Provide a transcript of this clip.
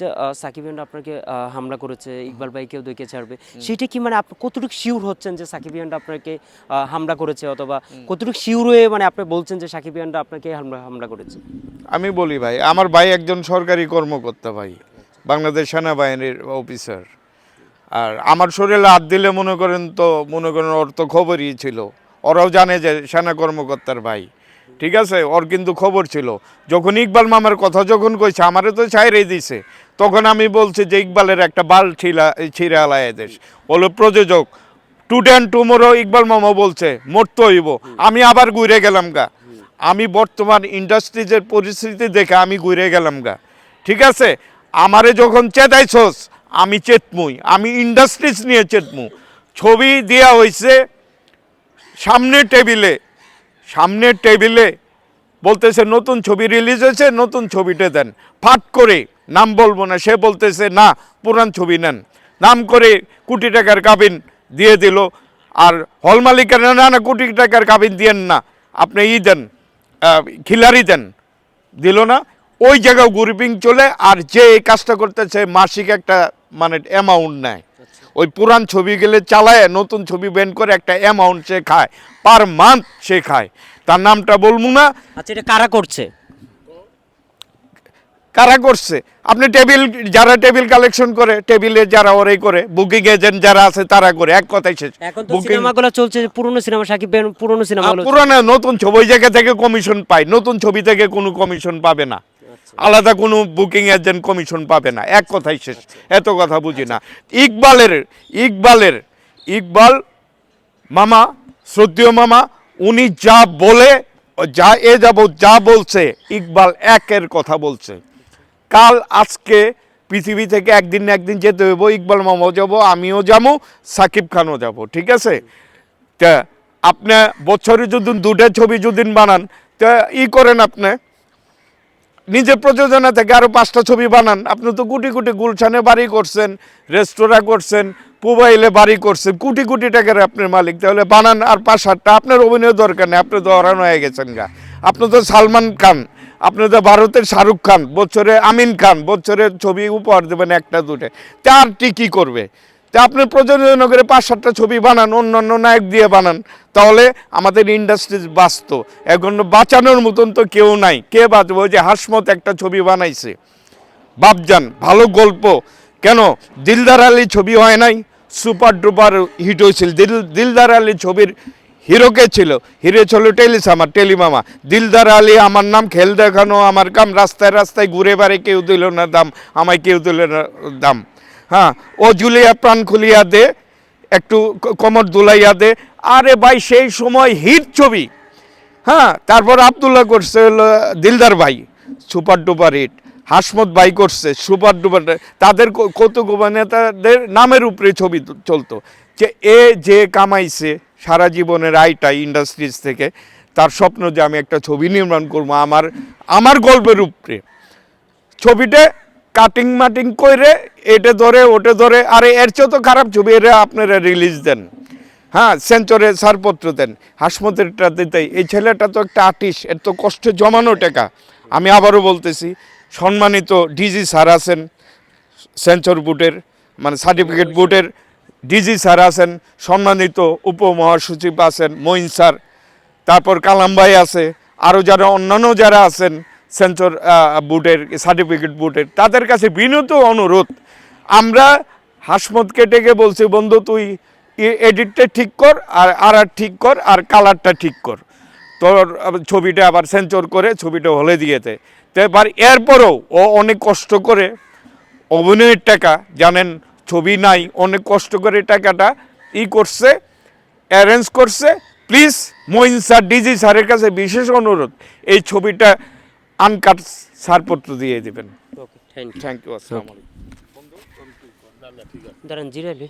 যে সাকিব ইয়ান আপনাকে হামলা করেছে ইকবাল ভাইকেও দেখে ছাড়বে সেটা কি মানে আপনি কতটুকু শিওর হচ্ছেন যে সাকিব আপনাকে হামলা করেছে অথবা কতটুকু শিওর হয়ে মানে আপনি বলছেন যে সাকিব আপনাকে হামলা হামলা করেছে? আমি বলি ভাই আমার ভাই একজন সরকারি কর্মকর্তা ভাই বাংলাদেশ সেনাবাহিনীর অফিসার আর আমার শরীরে হাত দিলে মনে করেন তো মনে করেন ওর তো খবরই ছিল। ওরাও জানে যে সেনা কর্মকর্তার ভাই। ঠিক আছে? ওর কিন্তু খবর ছিল। যখন ইকবাল মামার কথা যখন কইছে, আমারে তো ছাইরে দিছে। তখন আমি বলছি যে, ইকবালের একটা বাল ছিলা ছিঁড়ে আলায় দেশ। হলো প্রযোজক। টুডে অ্যান্ড টুমোরো ইকবাল মামা বলছে, মরতে হইব। আমি আবার ঘুরে গেলাম গা। আমি বর্তমান ইন্ডাস্ট্রিজের পরিস্থিতি দেখে আমি ঘুরে গেলাম গা। ঠিক আছে? আমারে যখন চেতাইছস আমি চেতমুই। আমি ইন্ডাস্ট্রিজ নিয়ে চেতমু। ছবি দেয়া হয়েছে সামনের টেবিলে সামনের টেবিলে বলতেছে, নতুন ছবি রিলিজ হয়েছে, নতুন ছবিটা দেন। ফাট করে, নাম বলব না, সে বলতেছে, না, পুরান ছবি নেন। নাম করে কোটি টাকার কাবিন দিয়ে দিল। আর হল মালিকের, না না, কোটি টাকার কাবিন দিয়েন না, আপনি ই দেন খিলারি দেন। দিল না। ওই জায়গায় গ্রুপিং চলে, আর যে এই কাজটা করতেছে, মাসিক একটা মানে অ্যামাউন্ট নেয়। ওই পুরান ছবি গেলে চালায় নতুন ছবি বেন করে একটা অ্যামাউন্ট সে খায় পার মান্থ সে খায়। তার নামটা বলব না। আচ্ছা এটা কারা করছে? কারা করছে? আপনি টেবিল যারা টেবিল কালেকশন করে টেবিলে যারা ওরাই করে বুকিং এজেন্ট যারা আছে তারা করে এক কথাই শেষ। এখন তো সিনেমাগুলো চলছে পুরনো সিনেমা সাকিব পুরনো সিনেমাগুলো পুরানো নতুন ছবি জায়গা থেকে কমিশন পায় নতুন ছবি থেকে কোনো কমিশন পাবে না। আলাদা কোনো বুকিং এজেন্ট কমিশন পাবে না। এক কথাই শেষ। এত কথা বুঝি না। ইকবালের ইকবালের ইকবাল মামা শ্রদ্ধেয় মামা উনি যা বলে যা এ যাব যা বলছে ইকবাল একের কথা বলছে। কাল আজকে পৃথিবী থেকে একদিন না একদিন যেতে হইব ইকবাল মামাও যাব আমিও যাব সাকিব খানও যাব ঠিক আছে? তা আপনি বছরে যদি দুটা ছবি যদি বানান তা ই করেন আপনি। নিজের প্রযোজনা থেকে আরও পাঁচটা ছবি বানান। আপনি তো কোটি কোটি গুলশানে বাড়ি করছেন, রেস্তোরাঁ করছেন মোবাইলে বাড়ি করছেন, কোটি কোটি টাকার আপনার মালিক। তাহলে বানান আর পাঁচ সাতটা। আপনার অভিনয় দরকার নেই, আপনি তো হরান হয়ে গেছেন গা। আপনি তো সালমান খান, আপনি তো ভারতের শাহরুখ খান, বছরে আমিন খান, বছরে ছবি উপহার দেবেন একটা দুটে। চারটি কী করবে? তা আপনি প্রযোজনা করে পাঁচ সাতটা ছবি বানান অন্য অন্য নায়ক দিয়ে বানান, তাহলে আমাদের ইন্ডাস্ট্রি বাঁচত। এখন বাঁচানোর মতন তো কেউ নাই। কে বাঁচবো? যে হাসমত একটা ছবি বানাইছে। বাপজান, ভালো গল্প। কেন? দিলদার আলী ছবি হয় নাই? সুপার ডুপার হিট হয়েছিল। দিল, দিলদার আলী ছবির হিরোকে ছিল? হিরো ছিল টেলিসামা, টেলিমামা। দিলদার আলী, আমার নাম খেল দেখানো, আমার কাম রাস্তায় রাস্তায় ঘুরে বাড়ি কেউ দিল না দাম, আমায় কেউ দিল না দাম। হ্যাঁ ও জুলিয়া প্রাণ খুলিয়া দে, একটু কমর দুলাইয়া দে। আরে ভাই, সেই সময় হিট ছবি। হ্যাঁ তারপর আবদুল্লাহ করছে হলো দিলদার ভাই, সুপার ডুপার হিট। হাসমত ভাই করছে, সুপার ডুপার তাদের কৌতুক অভিনেতাদের নামের উপরে ছবি চলতো। যে এ যে কামাইছে সারা জীবনের আয়টা ইন্ডাস্ট্রিজ থেকে, তার স্বপ্ন যে আমি একটা ছবি নির্মাণ করব আমার আমার গল্পের উপরে। ছবিটা কাটিং মাটিং করে এটা ধরে, ওটা ধরে, আরে এর চেয়েও তো খারাপ ছবি, এরা আপনারা রিলিজ দেন। হ্যাঁ সেঞ্চরে ছাড়পত্র দেন, হাসমতেরটা দিতেই। এই ছেলেটা তো একটা আর্টিস্ট এর তো কষ্টে জমানো টাকা। আমি আবারও বলতেছি, সম্মানিত ডিজি স্যার আছেন সেন্সর বুটের মানে সার্টিফিকেট বুটের ডিজি স্যার আছেন, সম্মানিত উপমহাসচিব আছেন, মঈন স্যার তারপর কালাম ভাই আছে আরও যারা, অন্যান্য যারা আছেন সেন্সর বুটের, সার্টিফিকেট বুটের। তাদের কাছে বিনীত অনুরোধ, আমরা হাসমতকে ডেকে বলছি, বন্ধু, তুই এডিটটা ঠিক কর, আর আর ঠিক কর, আর কালারটা ঠিক কর। তোর ছবিটা আবার সেন্সর করে ছবিটা হলে দিয়েতে তো এবার এরপরেও ও অনেক কষ্ট করে অভিনয়ের টাকা, জানেন, ছবি নাই, অনেক কষ্ট করে টাকাটা ই করছে অ্যারেঞ্জ করছে। প্লিজ মইন স্যার ডিজি স্যারের কাছে বিশেষ অনুরোধ, এই ছবিটা আনকাট ছাড়পত্র দিয়ে দেবেন। Okay thank you thank you আসসালামু আলাইকুম। দাঁড়ান জিরালি